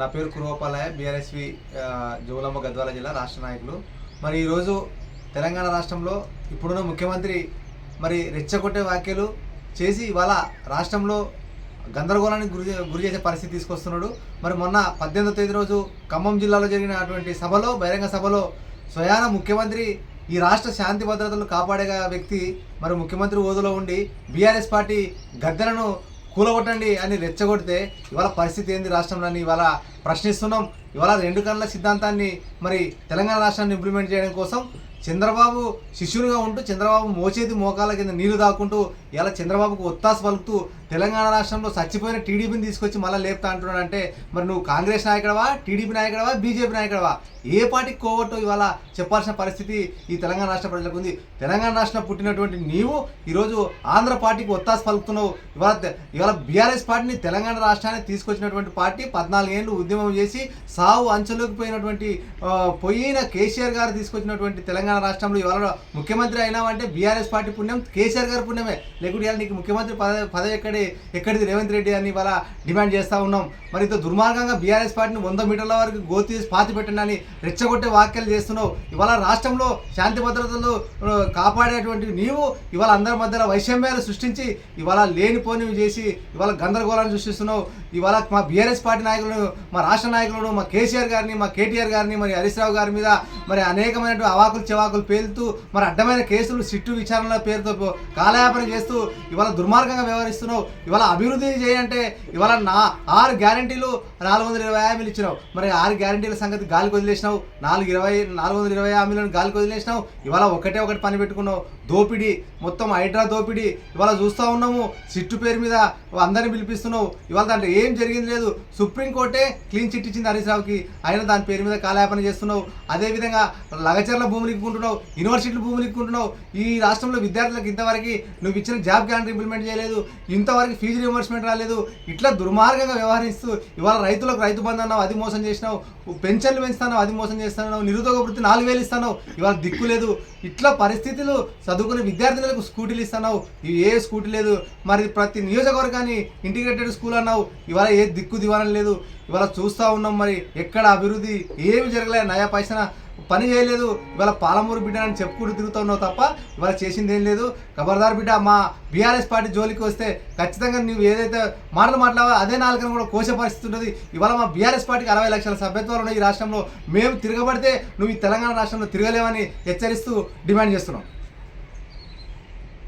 నా పేరు కురువపాలయ బీఆర్ఎస్వి జోలమ్మ గద్వాల జిల్లా రాష్ట్ర నాయకులు. మరి ఈరోజు తెలంగాణ రాష్ట్రంలో ఇప్పుడున్న ముఖ్యమంత్రి మరి రెచ్చగొట్టే వ్యాఖ్యలు చేసి ఇవాళ రాష్ట్రంలో గందరగోళానికి గురి గురి చేసే పరిస్థితి తీసుకొస్తున్నాడు. మరి మొన్న పద్దెనిమిదో తేదీ రోజు ఖమ్మం జిల్లాలో జరిగినటువంటి సభలో బహిరంగ సభలో స్వయాన ముఖ్యమంత్రి ఈ రాష్ట్ర శాంతి భద్రతలు కాపాడే వ్యక్తి మరి ముఖ్యమంత్రి హోదాలో ఉండి బీఆర్ఎస్ పార్టీ గద్దెలను కూలగొట్టండి అని రెచ్చగొడితే ఇవాళ పరిస్థితి ఏంది రాష్ట్రంలో అని ఇవాళ ప్రశ్నిస్తున్నాం. ఇవాళ రెండు కళ్ళ సిద్ధాంతాన్ని మరి తెలంగాణ రాష్ట్రాన్ని ఇంప్లిమెంట్ చేయడం కోసం చంద్రబాబు శిష్యునిగా ఉంటూ చంద్రబాబు మోచేతి మోకాల కింద నీళ్ళు దాక్కుంటూ ఇలా చంద్రబాబుకు ఒత్తాసు పలుకుతూ తెలంగాణ రాష్ట్రంలో చచ్చిపోయిన టీడీపీని తీసుకొచ్చి మళ్ళీ లేపుతా అంటున్నాడు అంటే మరి నువ్వు కాంగ్రెస్ నాయకుడవా టీడీపీ నాయకుడవా బీజేపీ నాయకుడవా? ఏ పార్టీకి కోవటో ఇవాళ చెప్పాల్సిన పరిస్థితి ఈ తెలంగాణ రాష్ట్ర ప్రజలకు ఉంది. తెలంగాణ రాష్ట్రం పుట్టినటువంటి నీవు ఈరోజు ఆంధ్ర పార్టీకి ఒత్తాసు పలుకుతున్నావు. ఇవాళ ఇవాళ బీఆర్ఎస్ పార్టీని తెలంగాణ రాష్ట్రానికి తీసుకొచ్చినటువంటి పార్టీ పద్నాలుగేళ్ళు ఉద్యమం చేసి సావు అంచెలోకి పోయినటువంటి పోయిన కేసీఆర్ గారు తీసుకొచ్చినటువంటి తెలంగాణ రాష్ట్రంలో ఇవాళ ముఖ్యమంత్రి అయినావంటే బీఆర్ఎస్ పార్టీ పుణ్యం కేసీఆర్ గారి పుణ్యమే. లేకుంటే ఇవాళ నీకు ముఖ్యమంత్రి పదవి పదవి ఎక్కడి ఎక్కడిది రేవంత్ రెడ్డి అని ఇవాళ డిమాండ్ చేస్తూ ఉన్నాం. మరి ఇంత దుర్మార్గంగా బీఆర్ఎస్ పార్టీని వంద మీటర్ల వరకు గోతి పాతి పెట్టండి అని రెచ్చగొట్టే వ్యాఖ్యలు చేస్తున్నావు. ఇవాళ రాష్ట్రంలో శాంతి భద్రతలు కాపాడేటువంటి నీవు ఇవాళ అందరి మధ్యలో వైషమ్యాలు సృష్టించి ఇవాళ లేనిపోనివి చేసి ఇవాళ గందరగోళాన్ని సృష్టిస్తున్నావు. ఇవాళ మా బీఆర్ఎస్ పార్టీ నాయకులను మా రాష్ట్ర నాయకులను మా కేసీఆర్ గారిని మా కేటీఆర్ గారిని మరి హరీష్ రావు గారి మీద మరి అనేకమైనటువంటి అవాకులు చెవాకులు పేలుతూ మరి అడ్డమైన కేసులు సిట్టు విచారణల పేరుతో పో- కాలయాపన చేస్తూ ఇవాళ దుర్మార్గంగా వ్యవహరిస్తున్నావు ఇవాళ అభివృద్ధి చేయంటే ఇవాళ నా ఆరు గ్యారంటీలు నాలుగు వందల ఇరవై హామీలు ఇచ్చినావు. మరి ఆరు గ్యారంటీల సంగతి గాలికి వదిలేసినావు నాలుగు ఇరవై నాలుగు వందల ఇరవై హామీలను గాలికి వదిలేసినావు ఇవాళ ఒకటే ఒకటి పని పెట్టుకున్నావు. దోపిడీ మొత్తం హైడ్రా దోపిడీ ఇవాళ చూస్తూ ఉన్నాము సిట్టు పేరు మీద అందరిని పిలిపిస్తున్నావు. ఇవాళ దాంట్లో ఏం జరిగింది లేదు సుప్రీంకోర్టే క్లీన్ చిట్ ఇచ్చింది హరీష్ రావుకి అయినా దాని పేరు మీద కాలయాపన చేస్తున్నావు. అదేవిధంగా లగచర్ల భూములు ఇక్కుంటున్నావు యూనివర్సిటీల భూములు ఇక్కుంటున్నావు ఈ రాష్ట్రంలో విద్యార్థులకు ఇంతవరకు నువ్వు ఇచ్చిన జాబ్ గ్యారంటీ ఇంప్లిమెంట్ చేయలేదు ఇంతవరకు ఫీజు రియంబర్స్మెంట్ రాలేదు ఇట్లా దుర్మార్గంగా వ్యవహరిస్తూ ఇవాళ రైతులకు రైతు బంధు అన్నావు అది మోసం చేసినావు పెన్షన్లు పెంచుతావు అది మోసం చేస్తున్నావు నిరుద్యోగ వృత్తి నాలుగు వేలు ఇస్తున్నావు ఇవాళ దిక్కు లేదు. ఇట్లా పరిస్థితులు చదువుకునే విద్యార్థులకు స్కూటీలు ఇస్తున్నావు ఇవి ఏ స్కూటీ లేదు. మరి ప్రతి నియోజకవర్గాన్ని ఇంటిగ్రేటెడ్ స్కూల్ అన్నావు ఇవాళ ఏ దిక్కు దివానం లేదు. ఇవాళ చూస్తూ ఉన్నాం మరి ఎక్కడ అభివృద్ధి ఏమి జరగలేదు నయా పైసన పని చేయలేదు. ఇవాళ పాలమూరు బిడ్డ అని చెప్పుకుంటూ తిరుగుతా ఉన్నావు తప్ప ఇవాళ చేసింది ఏం లేదు. ఖబర్దార్ బిడ్డ మా బీఆర్ఎస్ పార్టీ జోలికి వస్తే ఖచ్చితంగా నువ్వు ఏదైతే మాటలు మాట్లాడవో అదే నాలుగు కూడా కోసే పరిస్థితి ఉంటుంది. ఇవాళ మా బీఆర్ఎస్ పార్టీకి అరవై లక్షల సభ్యత్వాలు ఉన్నాయి ఈ రాష్ట్రంలో. మేము తిరగబడితే నువ్వు ఈ తెలంగాణ రాష్ట్రంలో తిరగలేవని హెచ్చరిస్తూ డిమాండ్ చేస్తున్నాం.